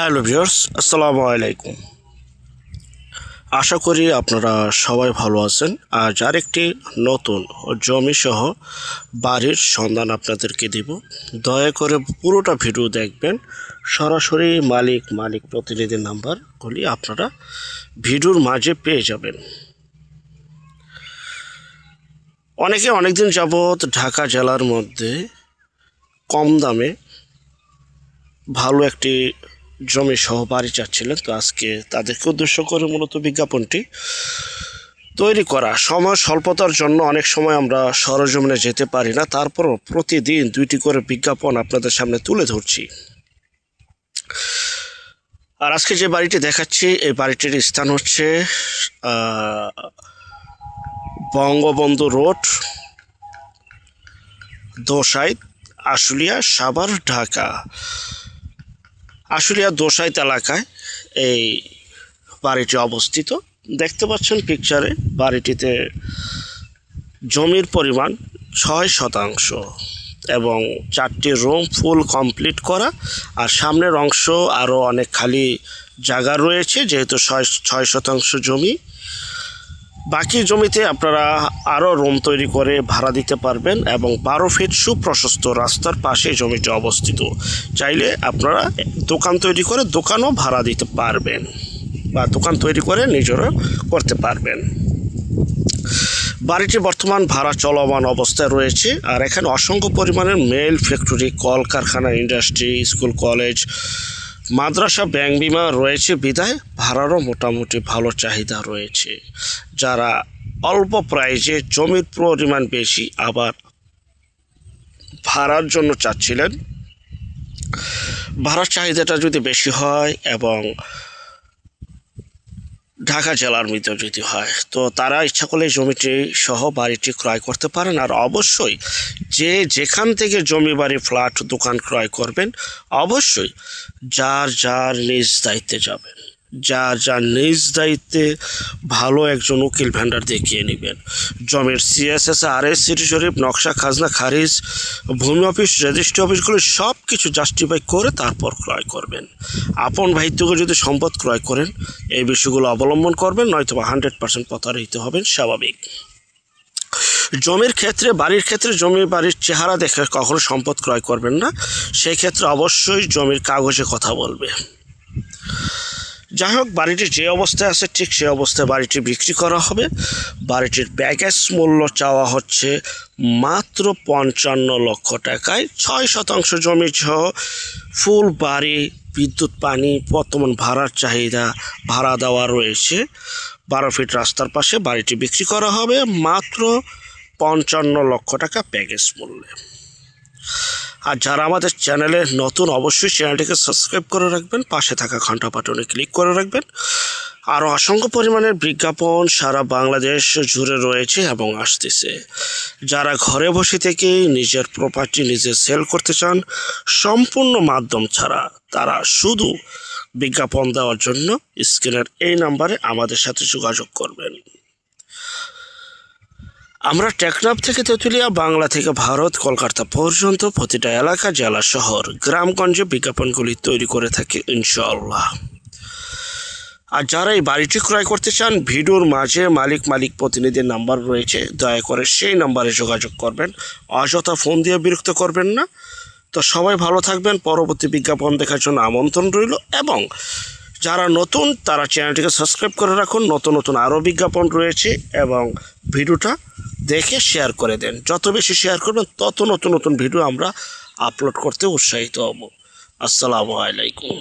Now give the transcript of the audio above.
Hello viewers, আসসালামু আলাইকুম। আশা করি আপনারা সবাই ভালো আছেন। আজ আরেকটি নতুন জমি সহ বাড়ির সন্ধান আপনাদেরকে দিব। দয়া করে পুরোটা ভিডিও দেখবেন। সরাসরি মালিক মালিক প্রতিনিধির নাম্বারগুলি আপনারা ভিডিওর মাঝে পেয়ে যাবেন। অনেকে অনেকদিন যাবৎ ঢাকা জেলার মধ্যে কম দামে ভালো একটি জমি সহ বাড়ি চাচ্ছিলেন, তো আজকে তাদেরকে উদ্দেশ্য করে মূলত বিজ্ঞাপনটি তৈরি করা। সময় স্বল্পতার জন্য অনেক সময় আমরা সরজমিনে যেতে পারি না, তারপরও প্রতিদিন দুইটি করে বিজ্ঞাপন আপনাদের সামনে তুলে ধরছি। আর আজকে যে বাড়িটি দেখাচ্ছি, এই বাড়িটির স্থান হচ্ছে বঙ্গবন্ধু রোড দোসাইদ আশুলিয়া, সাভার, ঢাকা। আশুলিয়া দোসাইত এলাকায় এই বাড়িটি অবস্থিত। দেখতে পাচ্ছেন পিকচারে বাড়িটিতে জমির পরিমাণ ছয় শতাংশ এবং চারটি রুম ফুল কমপ্লিট করা আর সামনের অংশ আরও অনেক খালি জায়গা রয়েছে, যেহেতু ছয় ছয় শতাংশ জমি। বাকি জমিতে আপনারা আরও রুম তৈরি করে ভাড়া দিতে পারবেন এবং বারো ফিট সুপ্রশস্ত রাস্তার পাশে জমিটি অবস্থিত। চাইলে আপনারা দোকান তৈরি করে দোকানও ভাড়া দিতে পারবেন বা দোকান তৈরি করে নিজেরও করতে পারবেন। বাড়িটি বর্তমান ভাড়া চলমান অবস্থায় রয়েছে আর এখানে অসংখ্য পরিমাণের মেল, ফ্যাক্টরি, কলকারখানা, ইন্ডাস্ট্রি, স্কুল, কলেজ মাদ্রাসা ব্যাংক বিমা রয়েছে বিদায় ভাড়ারও মোটামুটি ভালো চাহিদা রয়েছে। যারা অল্প প্রাইজে জমির পরিমাণ বেশি আবার ভাড়ার জন্য চাচ্ছিলেন, ভাড়ার চাহিদাটা যদি বেশি হয় এবং ঢাকা জেলার মধ্যে যদি হয়। তো তারা ইচ্ছা করলে জমিটি সহ বাড়িটি ক্রয় করতে পারেন আর অবশ্যই যে যেখান থেকে জমি বাড়ি, ফ্ল্যাট, দোকান ক্রয় করবেন, অবশ্যই যার যার নিজ দায়িত্বে যাবেন। যার যার নিজ দায়িত্বে ভালো একজন উকিল ভ্যান্ডার দেখিয়ে নেবেন। জমির সিএসএস আর এস সিটি শরীফ নকশা, খাজনা, খারিজ, ভূমি অফিস, রেজিস্ট্রি অফিসগুলো সব কিছু জাস্টিফাই করে তারপর ক্রয় করবেন। আপন ভাইত্যকে যদি সম্পদ ক্রয় করেন, এই বিষয়গুলো অবলম্বন করবেন, নয়তো বা হান্ড্রেড পার্সেন্ট প্রতারিত হবেন, স্বাভাবিক। জমির ক্ষেত্রে, বাড়ির ক্ষেত্রে জমি, বাড়ির চেহারা দেখে কখনো সম্পদ ক্রয় করবেন না। সেই ক্ষেত্রে অবশ্যই জমির কাগজে কথা বলবে। যাই হোক, বাড়িটি যে অবস্থায় আছে ঠিক সেই অবস্থায় বাড়িটি বিক্রি করা হবে। বাড়িটির ব্যাগেজ মূল্য চাওয়া হচ্ছে মাত্র পঞ্চান্ন লক্ষ টাকায়। ছয় শতাংশ জমি সহ ফুল, বাড়ি, বিদ্যুৎ, পানি, বর্তমান ভাড়ার চাহিদা, ভাড়া দেওয়া রয়েছে। বারো ফিট রাস্তার পাশে বাড়িটি বিক্রি করা হবে মাত্র পঞ্চান্ন লক্ষ টাকা প্যাকেজ মূল্যে। আর যারা আমাদের চ্যানেলে নতুন, অবশ্যই চ্যানেলটিকে সাবস্ক্রাইব করে রাখবেন, পাশে থাকা ঘণ্টা বাটনে ক্লিক করে রাখবেন। আরও অসংখ্য পরিমাণের বিজ্ঞাপন সারা বাংলাদেশ জুড়ে রয়েছে এবং আসতেছে। যারা ঘরে বসে থেকেই নিজের প্রপার্টি নিজে সেল করতে চান, সম্পূর্ণ মাধ্যম ছাড়া তারা শুধু বিজ্ঞাপন দেওয়ার জন্য স্ক্রিনের এই নাম্বারে আমাদের সাথে যোগাযোগ করবেন। আমরা টেকনাফ থেকে তেঁতুলিয়া, বাংলা থেকে ভারত, কলকাতা পর্যন্ত প্রতিটা এলাকা, জেলা, শহর, গ্রামগঞ্জে বিজ্ঞাপনগুলি তৈরি করে থাকি, ইনশাআল্লাহ। আর যারা এই বাড়িটি ক্রয় করতে চান, ভিডিওর মাঝে মালিক মালিক প্রতিনিধির নাম্বার রয়েছে। দয়া করে সেই নাম্বারে যোগাযোগ করবেন। অযথা ফোন দিয়ে বিরক্ত করবেন না। তো সবাই ভালো থাকবেন। পরবর্তী বিজ্ঞাপন দেখার জন্য আমন্ত্রণ রইল এবং যারা নতুন, তারা চ্যানেলটিকে সাবস্ক্রাইব করে রাখুন। নতুন নতুন আরও বিজ্ঞাপন রয়েছে এবং ভিডিওটা দেখে শেয়ার করে দেন। যত বেশি শেয়ার করবেন, তত নতুন নতুন ভিডিও আমরা আপলোড করতে উৎসাহিত হব। আসসালামু আলাইকুম।